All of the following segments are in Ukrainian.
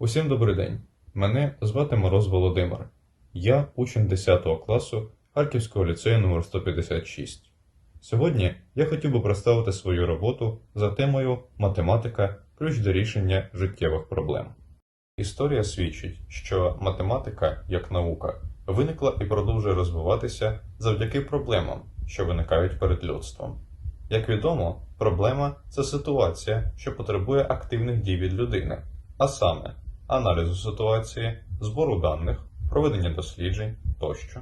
Усім добрий день. Мене звати Мороз Володимир. Я учень 10 класу Харківського ліцею номер 156. Сьогодні я хотів би представити свою роботу за темою Математика ключ до рішення життєвих проблем. Історія свідчить, що математика як наука виникла і продовжує розвиватися завдяки проблемам, що виникають перед людством. Як відомо, проблема це ситуація, що потребує активних дій від людини, а саме аналізу ситуації, збору даних, проведення досліджень тощо.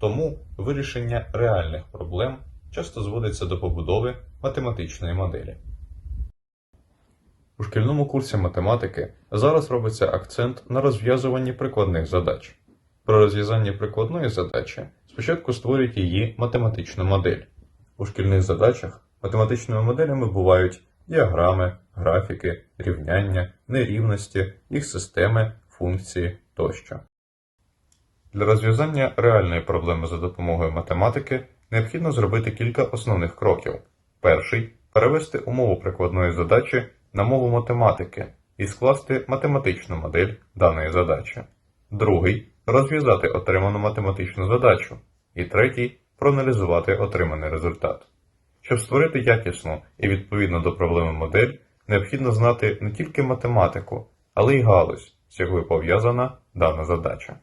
Тому вирішення реальних проблем часто зводиться до побудови математичної моделі. У шкільному курсі математики зараз робиться акцент на розв'язуванні прикладних задач. При розв'язанні прикладної задачі спочатку створюють її математичну модель. У шкільних задачах математичними моделями бувають діаграми, графіки, рівняння, нерівності, їх системи, функції тощо. Для розв'язання реальної проблеми за допомогою математики необхідно зробити кілька основних кроків. Перший перевести умову прикладної задачі на мову математики і скласти математичну модель даної задачі. Другий розв'язати отриману математичну задачу. І третій проаналізувати отриманий результат. Щоб створити якісну і відповідно до проблеми модель, необхідно знати не тільки математику, але й галузь, з якою пов'язана дана задача.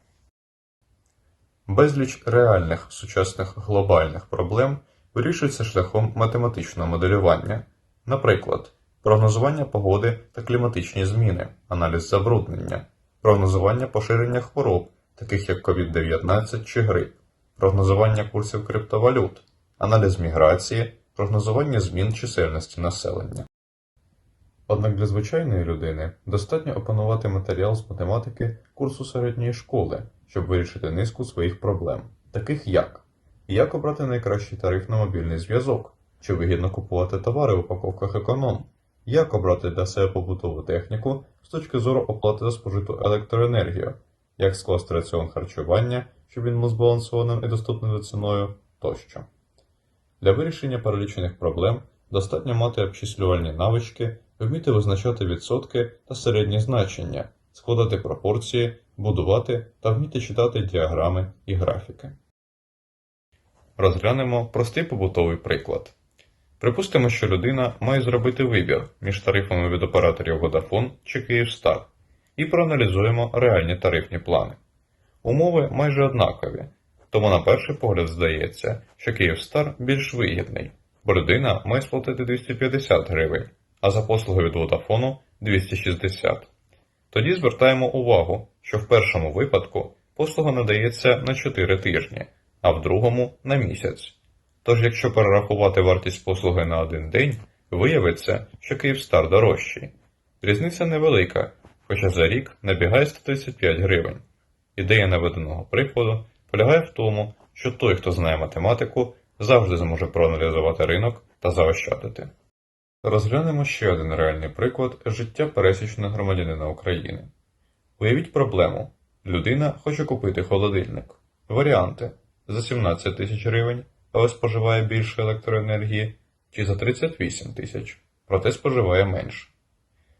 Безліч реальних сучасних глобальних проблем вирішується шляхом математичного моделювання, наприклад, прогнозування погоди та кліматичні зміни, аналіз забруднення, прогнозування поширення хвороб, таких як COVID-19 чи грип, прогнозування курсів криптовалют, аналіз міграції, прогнозування змін чисельності населення. Однак для звичайної людини достатньо опанувати матеріал з математики курсу середньої школи, щоб вирішити низку своїх проблем, таких як як обрати найкращий тариф на мобільний зв'язок, чи вигідно купувати товари в упаковках економ, як обрати для себе побутову техніку з точки зору оплати за спожиту електроенергію, як скласти раціон харчування, щоб він був збалансованим і доступним за ціною тощо. Для вирішення перелічених проблем достатньо мати обчислювальні навички, вміти визначати відсотки та середні значення, складати пропорції, будувати та вміти читати діаграми і графіки. Розглянемо простий побутовий приклад. Припустимо, що людина має зробити вибір між тарифами від операторів Vodafone чи Kyivstar і проаналізуємо реальні тарифні плани. Умови майже однакові, тому на перший погляд здається, що Kyivstar більш вигідний, бо має сплатити 250 гривень, а за послуги від Vodafone 260. Тоді звертаємо увагу, що в першому випадку послуга надається на 4 тижні, а в другому на місяць. Тож, якщо перерахувати вартість послуги на один день, виявиться, що Київстар дорожчий. Різниця невелика, хоча за рік набігає 135 гривень. Ідея наведеного прикладу полягає в тому, що той, хто знає математику, завжди зможе проаналізувати ринок та заощадити. Розглянемо ще один реальний приклад життя пересічного громадянина України. Уявіть проблему. Людина хоче купити холодильник. Варіанти за 17 тисяч гривень, але споживає більше електроенергії, чи за 38 тисяч, проте споживає менше.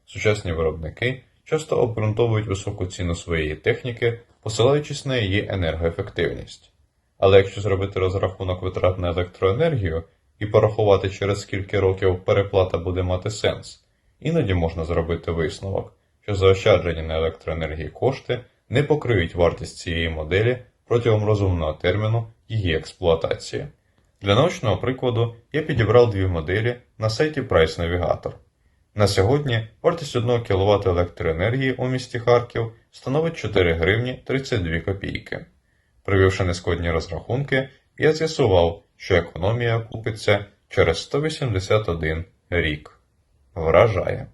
Сучасні виробники часто обґрунтовують високу ціну своєї техніки, посилаючись на її енергоефективність. Але якщо зробити розрахунок витрат на електроенергію і порахувати, через скільки років переплата буде мати сенс, іноді можна зробити висновок, що заощаджені на електроенергії кошти не покриють вартість цієї моделі протягом розумного терміну її експлуатації. Для наочного прикладу я підібрав дві моделі на сайті Price Navigator. На сьогодні вартість 1 кВт електроенергії у місті Харків становить 4 гривні 32 копійки. Провівши нескладні розрахунки, я з'ясував, що економія купиться через 181 рік. Вражає.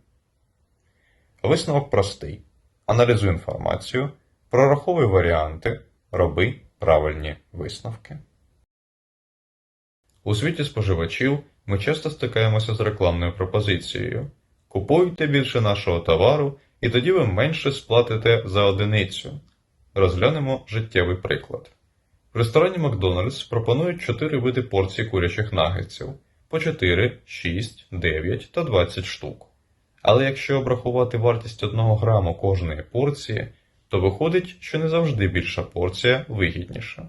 Висновок простий. Аналізуй інформацію, прораховуй варіанти, роби правильні висновки. У світі споживачів ми часто стикаємося з рекламною пропозицією. Купуйте більше нашого товару, і тоді ви менше сплатите за одиницю. Розглянемо життєвий приклад. В ресторані Макдональдс пропонують 4 види порцій курячих нагетсів по 4, 6, 9 та 20 штук. Але якщо обрахувати вартість 1 граму кожної порції, то виходить, що не завжди більша порція вигідніша.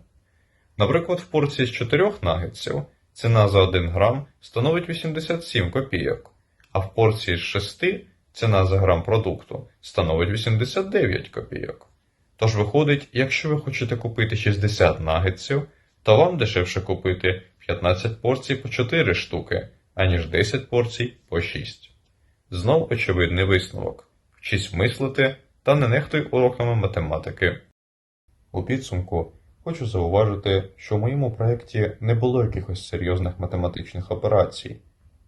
Наприклад, в порції з 4 нагетсів ціна за 1 грам становить 87 копійок, а в порції з 6 ціна за грам продукту становить 89 копійок. Тож виходить, якщо ви хочете купити 60 нагетсів, то вам дешевше купити 15 порцій по 4 штуки, аніж 10 порцій по 6. Знов очевидний висновок. Вчись мислити та не нехтуй уроками математики. У підсумку хочу зауважити, що в моєму проєкті не було якихось серйозних математичних операцій.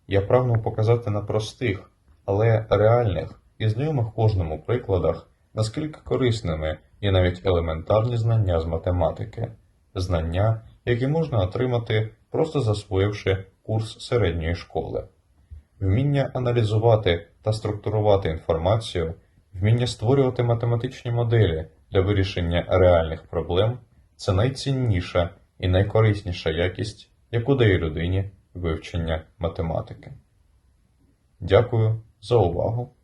Я прагнув показати на простих, але реальних і знайомих кожному прикладах, наскільки корисними є навіть елементарні знання з математики, знання, які можна отримати, просто засвоївши курс середньої школи. Вміння аналізувати та структурувати інформацію, вміння створювати математичні моделі для вирішення реальних проблем це найцінніша і найкорисніша якість, яку дає людині вивчення математики. Дякую за увагу.